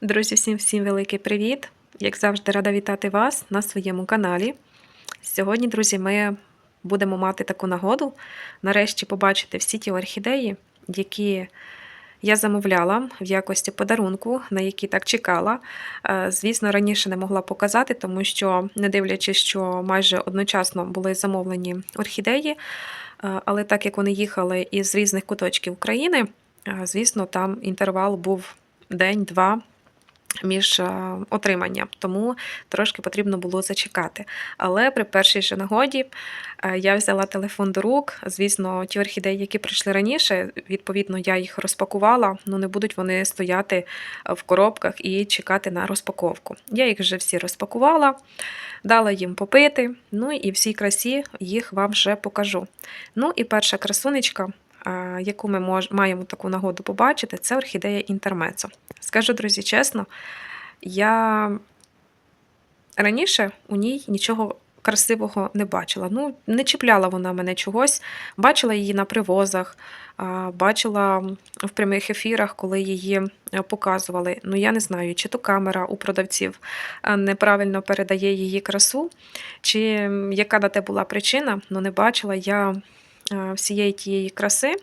Друзі, всім всім великий привіт! Як завжди, рада вітати вас на своєму каналі. Сьогодні, друзі, ми будемо мати таку нагоду нарешті побачити всі ті орхідеї, які я замовляла в якості подарунку, на які так чекала. Е, Звісно, раніше не могла показати, тому що, не дивлячись, що майже одночасно були замовлені орхідеї, е, але так як вони їхали із різних куточків України, е, звісно, там інтервал був день-два між е, отриманням, тому трошки потрібно було зачекати. Але при першій же нагоді е, я взяла телефон до рук. Звісно, ті орхідеї, які прийшли раніше, відповідно, я їх розпакувала, ну не будуть вони стояти в коробках і чекати на розпаковку. Я їх вже всі розпакувала, дала їм попити, ну і всій красі їх вам вже покажу. Ну і перша красунечка. Яку ми мож, маємо таку нагоду побачити, це орхідея інтермецо. Скажу, друзі, чесно, я раніше у ній нічого красивого не бачила. Ну, не чіпляла вона мене чогось. Бачила її на привозах, бачила в прямих ефірах, коли її е, показували. Ну, я не знаю, чи то камера у продавців е, неправильно передає її красу, чи яка на те була причина, ну не бачила я всієї тієї краси,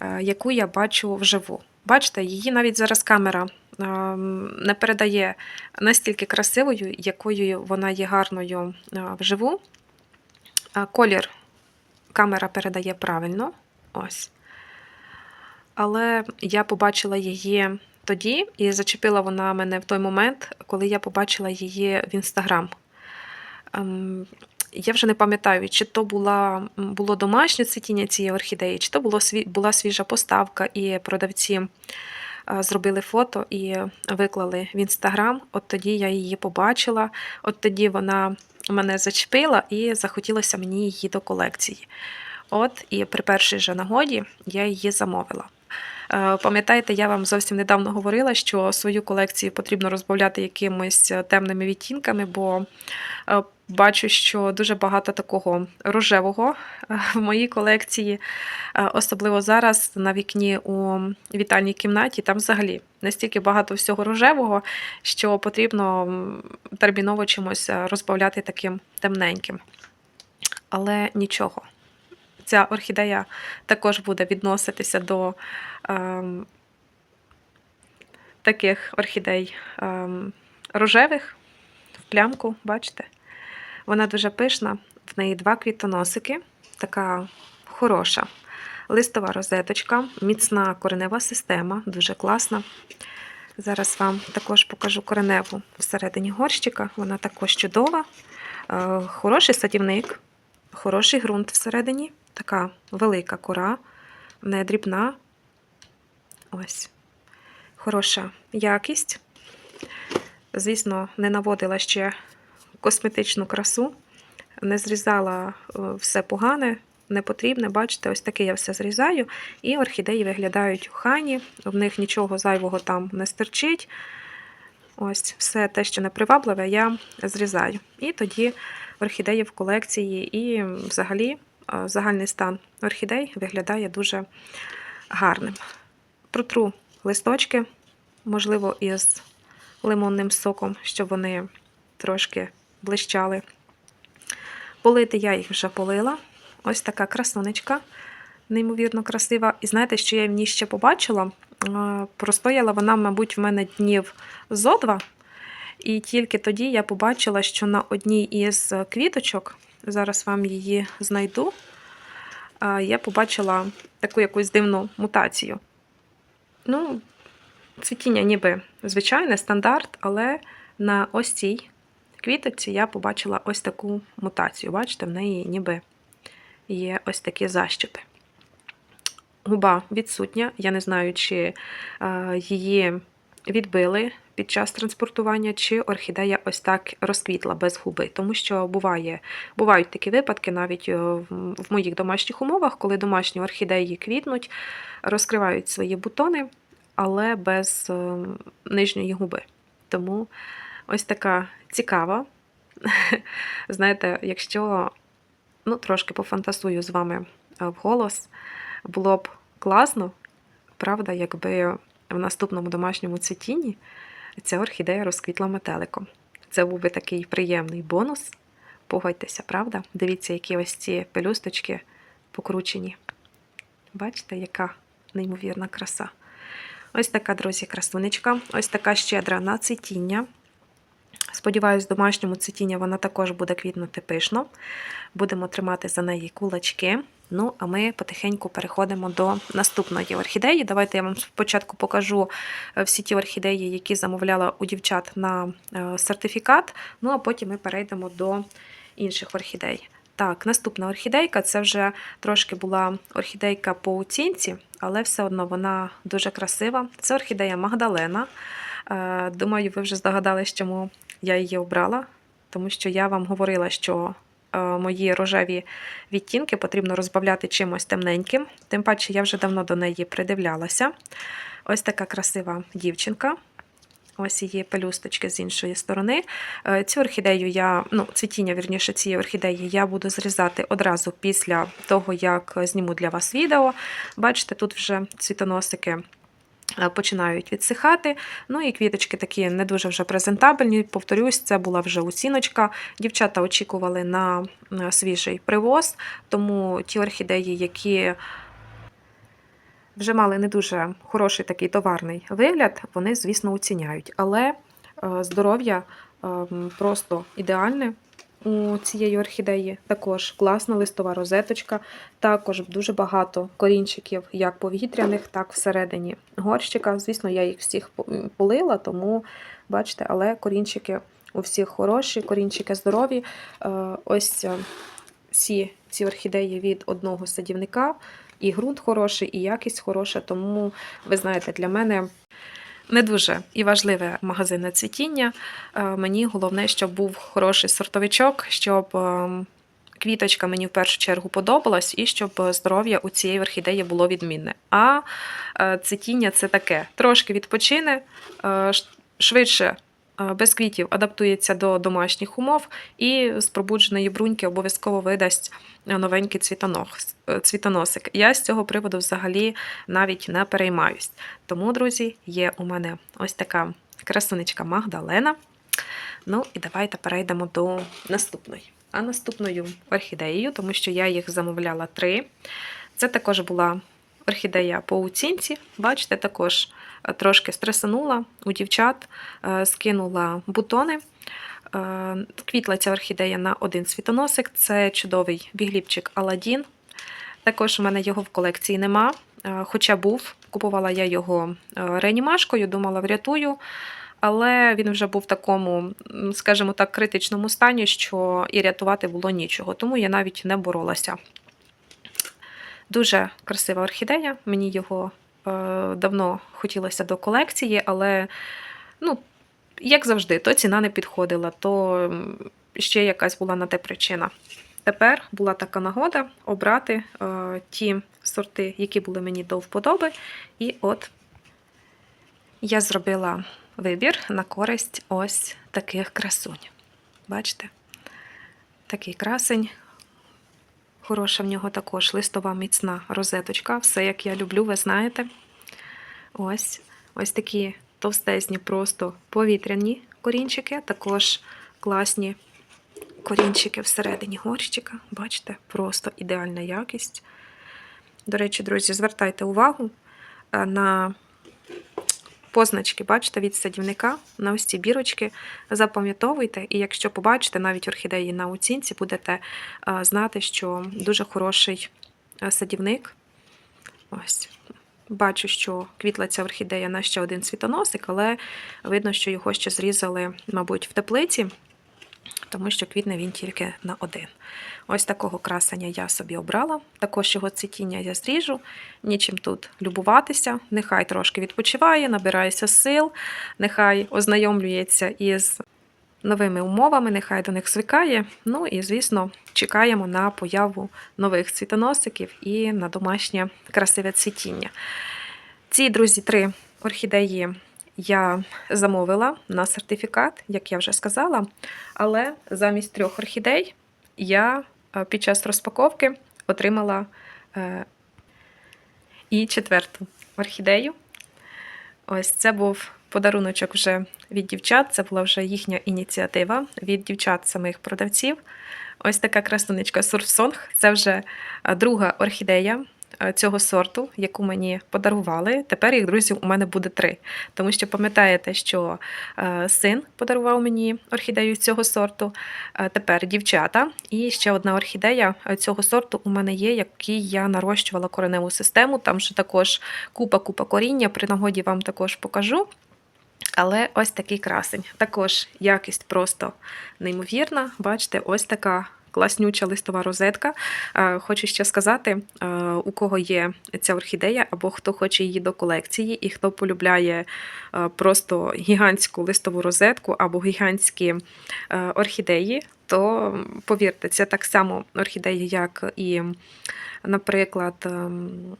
е, яку я бачу вживу. Бачите, її навіть зараз камера ем, не передає настільки красивою, якою вона є гарною е, вживу. Колір камера передає правильно. Ось. Але я побачила її тоді, і зачепила вона мене в той момент, коли я побачила її в інстаграм. Я вже не пам'ятаю, чи то була, було домашнє цвітіння цієї орхідеї, чи то було, була свіжа поставка, і продавці е, зробили фото і виклали в інстаграм. От тоді я її побачила, от тоді вона мене зачепила і захотілося мені її до колекції. От і при першій же нагоді я її замовила. Е, Пам'ятаєте, я вам зовсім недавно говорила, що свою колекцію потрібно розбавляти якимись е, темними відтінками, бо бачу, що дуже багато такого рожевого е, в моїй колекції, Е, особливо зараз на вікні у вітальній кімнаті. Там взагалі настільки багато всього рожевого, що потрібно терміново чимось е, розбавляти таким темненьким. Але нічого. Ця орхідея також буде відноситися до ем, таких орхідей ем, рожевих в плямку, бачите? Вона дуже пишна, в неї два квітоносики, така хороша. Листова розеточка, міцна коренева система, дуже класна. Зараз вам також покажу кореневу всередині горщика. Вона також чудова. Е, Хороший садівник, хороший ґрунт всередині, така велика кора, не дрібна. Ось. Хороша якість. Звісно, не наводила ще косметичну красу, не зрізала е, все погане, непотрібне. Бачите, ось таке я все зрізаю. І орхідеї виглядають охайні, в них нічого зайвого там не стерчить. Ось все те, що непривабливе, я зрізаю. І тоді орхідеї в колекції, і взагалі е, загальний стан орхідей виглядає дуже гарним. Протру листочки, можливо, із лимонним соком, щоб вони трошки блищали. Полити я їх вже полила. Ось така красунечка, неймовірно красива. І знаєте, що я в ній ще побачила? Е, Простояла вона, мабуть, в мене днів зо два. І тільки тоді я побачила, що на одній із квіточок, зараз вам її знайду, е, я побачила таку якусь дивну мутацію. Ну, цвітіння ніби звичайне, стандарт, але на ось цій квіточці я побачила ось таку мутацію. Бачите, в неї ніби є ось такі защіпи. Губа відсутня. Я не знаю, чи е, її відбили під час транспортування, чи орхідея ось так розквітла без губи. Тому що буває, бувають такі випадки навіть е, в моїх домашніх умовах, коли домашні орхідеї квітнуть, розкривають свої бутони, але без е, нижньої губи. Тому ось така цікава. Знаєте, якщо ну, трошки пофантазую з вами е, вголос, було б класно, правда, якби в наступному домашньому цвітінні ця орхідея розквітла метеликом. Це був би такий приємний бонус. Погодьтеся, правда? Дивіться, які ось ці пелюсточки покручені. Бачите, яка неймовірна краса. Ось така, друзі, красунечка. Ось така щедра на цвітіння. Сподіваюсь, в домашньому цвітіння вона також буде квітнути пишно. Будемо тримати за неї кулачки. Ну, а ми потихеньку переходимо до наступної орхідеї. Давайте я вам спочатку покажу е, всі ті орхідеї, які замовляла у дівчат на е, сертифікат. Ну, а потім ми перейдемо до інших орхідей. Так, наступна орхідейка це вже трошки була орхідейка по оцінці, але все одно вона дуже красива. Це орхідея Магдалена. Е, Думаю, ви вже здогадались, чому я її обрала, тому що я вам говорила, що е, мої рожеві відтінки потрібно розбавляти чимось темненьким. Тим паче я вже давно до неї придивлялася. Ось така красива дівчинка. Ось її пелюсточки з іншої сторони. Е, Цю орхідею я, ну, цвітіння, вірніше, цієї орхідеї я буду зрізати одразу після того, як зніму для вас відео. Бачите, тут вже цвітоносики починають відсихати. Ну і квіточки такі не дуже вже презентабельні. Повторюсь, це була вже усіночка. Дівчата очікували на е, свіжий привоз, тому ті орхідеї, які вже мали не дуже хороший такий товарний вигляд, вони, звісно, оціняють. Але е, здоров'я е, просто ідеальне у цієї орхідеї. Також класна листова розеточка, також дуже багато корінчиків, як повітряних, так всередині горщика. Звісно, я їх всіх по- полила, тому бачите, але корінчики у всіх хороші, корінчики здорові. Е, Ось е, всі ці орхідеї від одного садівника. І ґрунт хороший, і якість хороша, тому ви знаєте, для мене не дуже і важливе магазинне цвітіння. Е, Мені головне, щоб був хороший сортовичок, щоб е, квіточка мені в першу чергу подобалась, і щоб здоров'я у цієї орхідеї було відмінне. А е, цвітіння це таке: трошки відпочине, швидше. Без квітів адаптується до домашніх умов і з пробудженої бруньки обов'язково видасть е, новенький е, цвітоносик. Я з цього приводу взагалі навіть не переймаюсь. Тому, друзі, є у мене ось така красунечка Магдалена. Ну і давайте перейдемо до наступної. А наступною орхідеєю, тому що я їх замовляла три. Це також була орхідея по оцінці. Бачите, також е, трошки стресанула у дівчат, е, скинула бутони. Е, Квітла ця орхідея на один світоносик. Це чудовий бігліпчик Аладдін. Також у мене його в колекції нема. Хоча був, купувала я його реанімашкою, думала, врятую. Але він вже був в такому, скажімо так, критичному стані, що і рятувати було нічого, тому я навіть не боролася. Дуже красива орхідея. Мені його е, давно хотілося до колекції, але, ну, як завжди, то ціна не підходила, то ще якась була на те причина. Тепер була така нагода обрати е, ті сорти, які були мені до вподоби. І от я зробила вибір на користь ось таких красунь. Бачите? Такий красень. Хороша в нього також листова міцна розеточка. Все, як я люблю, ви знаєте. Ось, ось такі товстезні, просто повітряні корінчики, також класні корінчики всередині горщика. Бачите, просто ідеальна якість. До речі, друзі, звертайте увагу е, на позначки, бачите, від садівника на ось ці бірочки. Запам'ятовуйте, і якщо побачите навіть орхідеї на оцінці, будете е, знати, що дуже хороший е, садівник. Ось. Бачу, що квітла ця орхідея на ще один світоносик, але видно, що його ще зрізали, мабуть, в теплиці, тому що квітне він тільки на один. Ось такого красення я собі обрала. Також його цвітіння я зріжу, нічим тут любуватися. Нехай трошки відпочиває, набирається сил, нехай ознайомлюється із новими умовами, нехай до них звикає. Ну і, звісно, чекаємо на появу нових цвітоносиків і на домашнє красиве цвітіння. Ці, друзі, три орхідеї я замовила на сертифікат, як я вже сказала. Але замість трьох орхідей я е, під час розпаковки отримала е, і четверту орхідею. Ось це був подаруночок вже від дівчат. Це була вже їхня ініціатива від дівчат самих продавців. Ось така красунечка Сурфсонг. Це вже е, друга орхідея цього сорту, яку мені подарували. Тепер їх, друзі, у мене буде три. Тому що пам'ятаєте, що е, син подарував мені орхідею цього сорту. е, Тепер дівчата. І ще одна орхідея е, цього сорту у мене є, який я нарощувала кореневу систему. Там же також купа-купа коріння. При нагоді вам також покажу. Але ось такий красень. Також якість просто неймовірна. Бачите, ось така класнюча листова розетка. Е, Хочу ще сказати, е, у кого є ця орхідея, або хто хоче її до колекції, і хто полюбляє е, просто гігантську листову розетку або гігантські орхідеї, то повірте, це так само орхідеї, як і, наприклад, ем,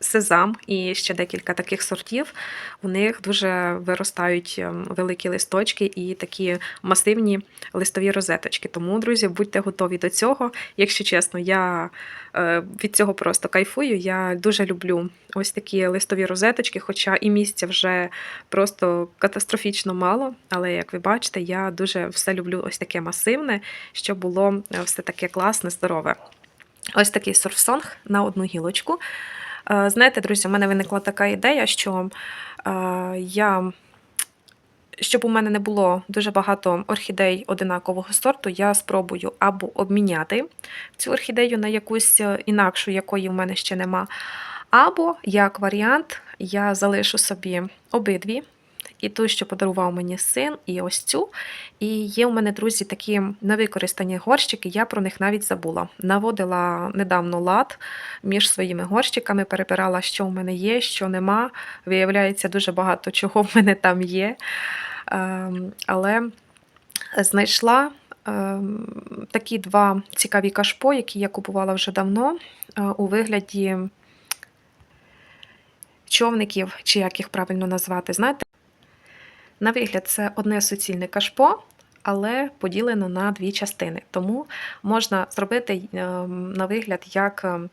сезам і ще декілька таких сортів. У них дуже виростають ем, великі листочки і такі масивні листові розеточки. Тому, друзі, будьте готові до цього. Якщо чесно, я е, від цього просто кайфую. Я дуже люблю ось такі листові розеточки, хоча і місця вже просто катастрофічно мало. Але як ви бачите, я дуже все люблю ось таке масивне, щоб було е, все таке класне, здорове. Ось такий сурфсонг на одну гілочку. Знаєте, друзі, у мене виникла така ідея, що я. Щоб у мене не було дуже багато орхідей одинакового сорту, я спробую або обміняти цю орхідею на якусь е, інакшу, якої в мене ще нема. Або, як варіант, я залишу собі обидві. І ту, що подарував мені син, і ось цю. І є у мене, друзі, такі невикористані горщики, я про них навіть забула. Наводила недавно лад між своїми горщиками, перебирала, що в мене є, що нема. Виявляється, дуже багато чого в мене там є. Ем, Але знайшла ем, такі два цікаві кашпо, які я купувала вже давно, е, у вигляді човників, чи як їх правильно назвати. Знаєте, на вигляд, це одне суцільне кашпо, але поділено на дві частини. Тому можна зробити ем, на вигляд як ем,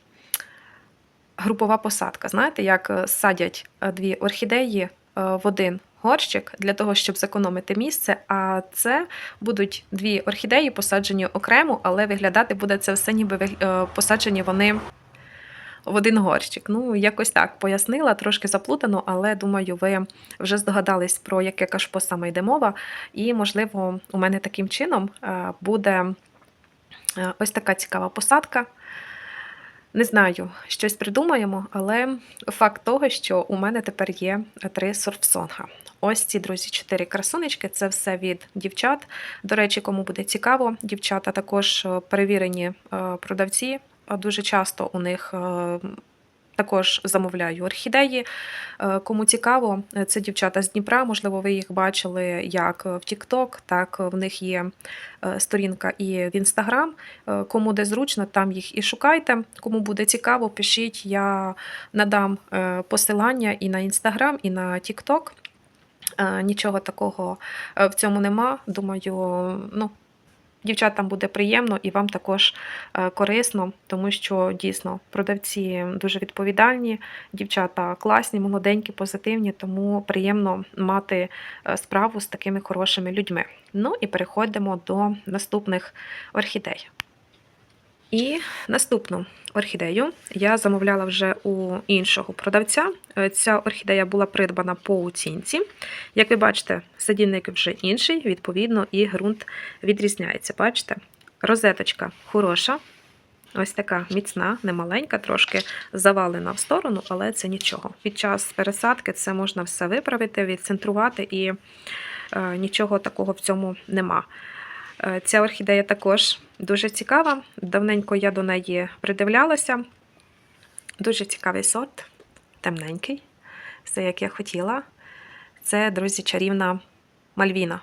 групова посадка. Знаєте, як е, садять е, дві орхідеї е, в один горщик для того, щоб зекономити місце. А це будуть дві орхідеї, посаджені окремо, але виглядати буде це все, ніби посаджені вони в один горщик. Ну, якось так пояснила, трошки заплутано, але думаю, ви вже здогадались, про яке кашпо саме йде мова. І, можливо, у мене таким чином е, буде е, ось така цікава посадка. Не знаю, щось придумаємо, але факт того, що у мене тепер є три сурфсонга. Ось ці, друзі, чотири красунечки. Це все від дівчат. До речі, кому буде цікаво, дівчата також е, перевірені продавці. Дуже часто у них е, також замовляю орхідеї. Е, Кому цікаво, це дівчата з Дніпра. Можливо, ви їх бачили як в TikTok, так в них є е, сторінка і в Instagram. Кому де зручно, там їх і шукайте. Кому буде цікаво, пишіть. Я надам посилання і на Instagram, і на TikTok. Нічого такого в цьому нема. Думаю, ну. Дівчатам буде приємно і вам також е, корисно, тому що дійсно продавці дуже відповідальні, дівчата класні, молоденькі, позитивні, тому приємно мати е, справу з такими хорошими людьми. Ну і переходимо до наступних орхідей. І наступну орхідею я замовляла вже у іншого продавця. Е, Ця орхідея була придбана по оцінці. Як ви бачите, садівник вже інший, відповідно, і ґрунт відрізняється. Бачите? Розеточка хороша. Ось така міцна, немаленька, трошки завалена в сторону, але це нічого. Під час пересадки це можна все виправити, відцентрувати, і е, нічого такого в цьому нема. Е, Ця орхідея також дуже цікава. Давненько я до неї придивлялася. Дуже цікавий сорт, темненький, все як я хотіла. Це, друзі, чарівна Мальвіна.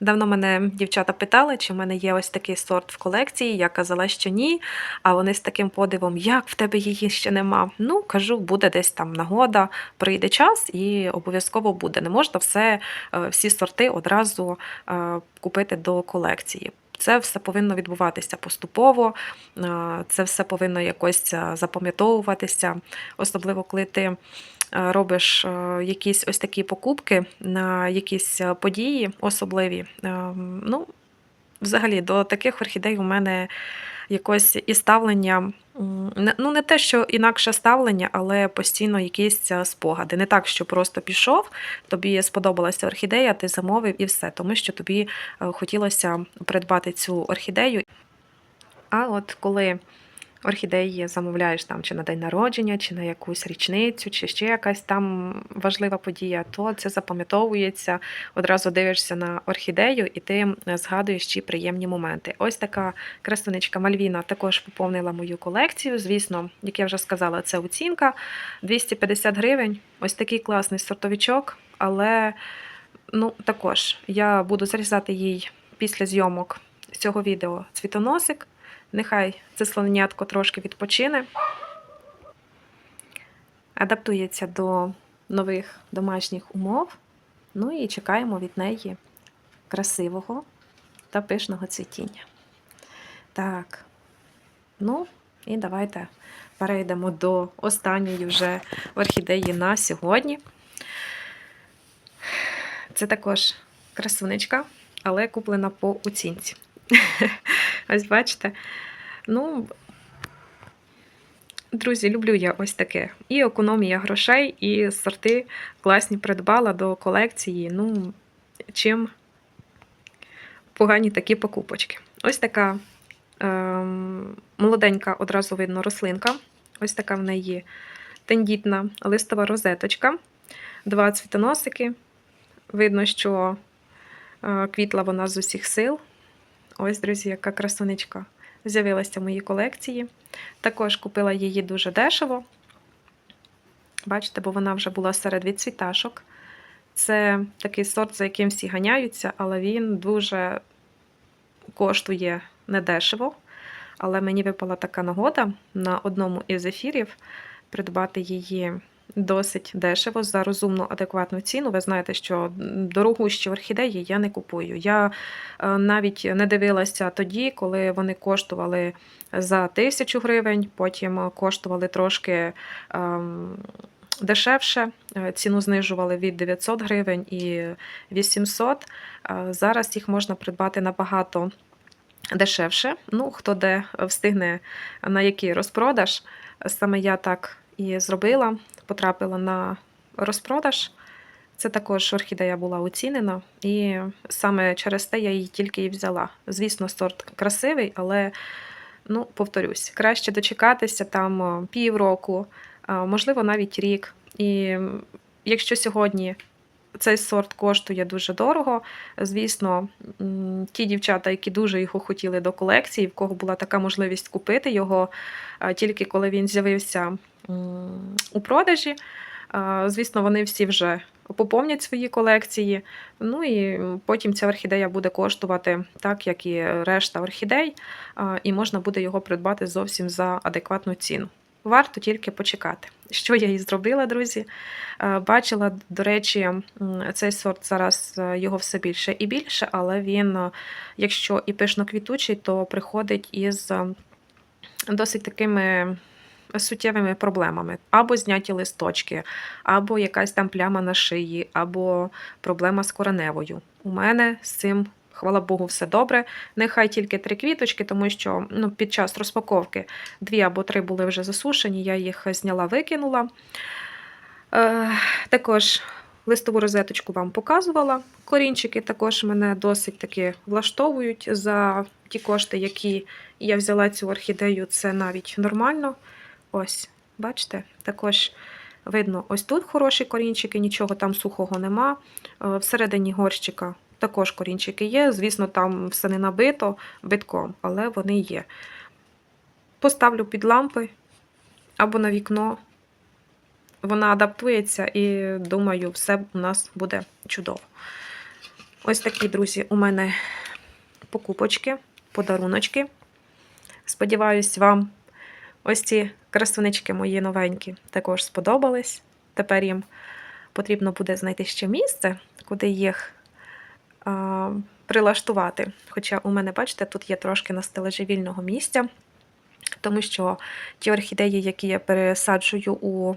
Давно мене дівчата питали, чи в мене є ось такий сорт в колекції. Я казала, що ні. А вони з таким подивом, як в тебе її ще нема. Ну, кажу, буде десь там нагода, прийде час і обов'язково буде. Не можна все, е, всі сорти одразу е, купити до колекції. Це все повинно відбуватися поступово, е, це все повинно якось запам'ятовуватися, особливо коли ти робиш е, якісь ось такі покупки на якісь е, події особливі. е, Ну, взагалі, до таких орхідей у мене якось і ставлення. Ну, не те, що інакше ставлення, але постійно якісь е, спогади. Не так, що просто пішов, тобі сподобалася орхідея, ти замовив і все, тому що тобі е, хотілося придбати цю орхідею. А от коли орхідеї замовляєш там чи на день народження, чи на якусь річницю, чи ще якась там важлива подія, то це запам'ятовується. Одразу дивишся на орхідею, і ти згадуєш ці приємні моменти. Ось така красунечка Мальвіна також поповнила мою колекцію. Звісно, як я вже сказала, це оцінка 250 гривень. Ось такий класний сортовичок, але ну також я буду зарізати їй після зйомок цього відео цвітоносик. Нехай це слоненятко трошки відпочине, адаптується до нових домашніх умов. Ну і чекаємо від неї красивого та пишного цвітіння. Так, ну і давайте перейдемо до останньої вже орхідеї на сьогодні. Це також красунечка, але куплена по оцінці. Ось бачите. Ну, друзі, люблю я ось таке. І економія грошей, і сорти класні придбала до колекції. Ну, чим погані такі покупочки. Ось така ем, молоденька, одразу видно рослинка. Ось така в неї тендітна листова розеточка, два цвітоносики. Видно, що е, квітла вона з усіх сил. Ось, друзі, яка красунечка з'явилася в моїй колекції. Також купила її дуже дешево. Бачите, бо вона вже була серед відцвіташок. Це такий сорт, за яким всі ганяються, але він дуже коштує недешево. Але мені випала така нагода на одному із ефірів придбати її досить дешево за розумну адекватну ціну. Ви знаєте, що дорогущі орхідеї я не купую. Я е, навіть не дивилася тоді, коли вони коштували за тисячу гривень, потім коштували трошки. ем, Дешевше Е, ціну знижували від 900 гривень і 800. Е, Зараз їх можна придбати набагато дешевше. Ну, хто де встигне на який розпродаж. Саме я так і зробила, потрапила на розпродаж. Це також орхідея була оцінена, і саме через те я її тільки і взяла. Звісно, сорт красивий, але ну, повторюсь, краще дочекатися там е, півроку, е, можливо, навіть рік. І якщо сьогодні цей сорт коштує дуже дорого, звісно, ті дівчата, які дуже його хотіли до колекції, в кого була така можливість купити його, е, тільки коли він з'явився у продажі. Е, Звісно, вони всі вже поповнять свої колекції. Ну і потім ця орхідея буде коштувати так, як і решта орхідей, е, і можна буде його придбати зовсім за адекватну ціну. Варто тільки почекати. Що я і зробила, друзі. Е, Бачила, до речі, цей сорт зараз е, його все більше і більше, але він, е, якщо і пишно-квітучий, то приходить із досить такими суттєвими проблемами. Або зняті листочки, або якась там пляма на шиї, або проблема з кореневою. У мене з цим. Хвала Богу, все добре. Нехай тільки три квіточки, тому що ну, під час розпаковки дві або три були вже засушені, я їх зняла, викинула. Е, також листову розеточку вам показувала. Корінчики також мене досить таки влаштовують за ті кошти, які я взяла цю орхідею, це навіть нормально. Ось, бачите, також видно, ось тут хороші корінчики, нічого там сухого нема. Е, Всередині горщика також корінчики є. Звісно, там все не набито битком, але вони є. Поставлю під лампи або на вікно. Вона адаптується і думаю, все у нас буде чудово. Ось такі, друзі, у мене покупочки, подаруночки. Сподіваюсь, вам ось ці красунички мої новенькі також сподобались. Тепер їм потрібно буде знайти ще місце, куди їх а, прилаштувати. Хоча у мене, бачите, тут є трошки на стележі вільного місця, тому що ті орхідеї, які я пересаджую у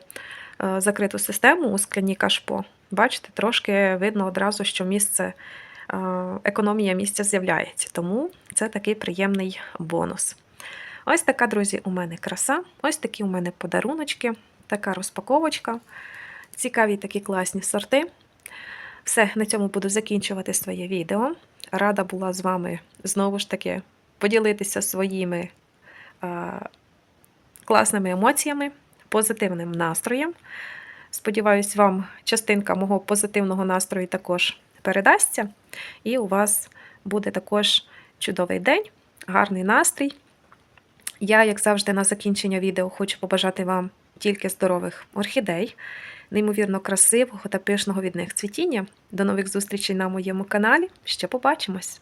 е, закриту систему у скляні кашпо, бачите, трошки видно одразу, що місце, е, економія місця з'являється. Тому це такий приємний бонус. Ось така, друзі, у мене краса. Ось такі у мене подаруночки, така розпаковочка. Цікаві такі класні сорти. Все, на цьому буду закінчувати своє відео. Рада була з вами знову ж таки поділитися своїми е, класними емоціями, позитивним настроєм. Сподіваюсь, вам частинка мого позитивного настрою також передасться, і у вас буде також чудовий день, гарний настрій. Я, як завжди, на закінчення відео хочу побажати вам тільки здорових орхідей, неймовірно красивого та пишного від них цвітіння. До нових зустрічей на моєму каналі. Ще побачимось!